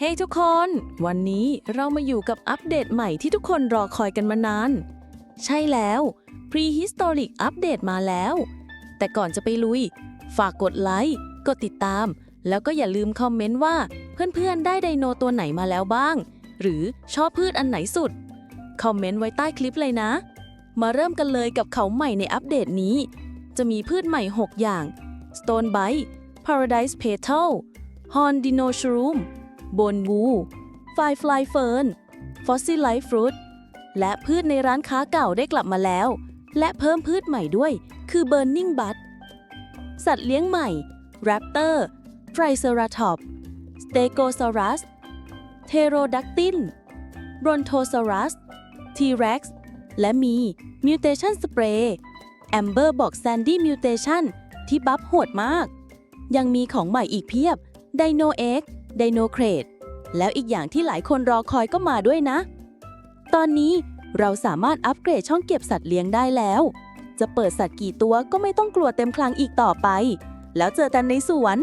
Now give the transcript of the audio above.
เฮ้ทุกคน วันนี้เรามาอยู่กับอัปเดตใหม่ที่ทุกคนรอคอยกันมานาน ใช่แล้ว Prehistoric อัปเดตมาแล้ว แต่ก่อนจะไปลุย ฝากกดไลค์ กดติดตาม แล้วก็อย่าลืมคอมเมนต์ว่าเพื่อนๆ ได้ไดโนตัวไหนมาแล้วบ้าง หรือชอบพืชอันไหนสุด คอมเมนต์ไว้ใต้คลิปเลยนะ มาเริ่มกันเลยกับเขาใหม่ในอัปเดตนี้ จะมีพืชใหม่ 6 อย่าง Stone Bite Paradise Petal Horn Dinoshroom โบนบูฟายฟลายเฟิร์น ฟอสซิลไลฟ์ฟรุต และพืชในร้านค้าเก่าได้กลับมาแล้ว และเพิ่มพืชใหม่ด้วย คือเบิร์นิ่งบัตสัตว์เลี้ยงใหม่ แรปเตอร์ ไทรเซราทอปสเตโกซอรัส เทโรดักตินบรอนโทซอรัส ทีเร็กซ์ และมีมิวเทชันสเปรย์แอมเบอร์บอกแซนดี้มิวเทชันที่บัฟโหดมาก ยังมีของใหม่อีกเพียบไดโนเอ็ก ไดโนเครดแล้วอีกอย่างที่หลายคนรอคอยก็มาด้วยนะ ตอนนี้เราสามารถอัปเกรดช่องเก็บสัตว์เลี้ยงได้แล้ว จะเปิดสัตว์กี่ตัวก็ไม่ต้องกลัวเต็มคลังอีกต่อไป แล้วเจอกันในสวน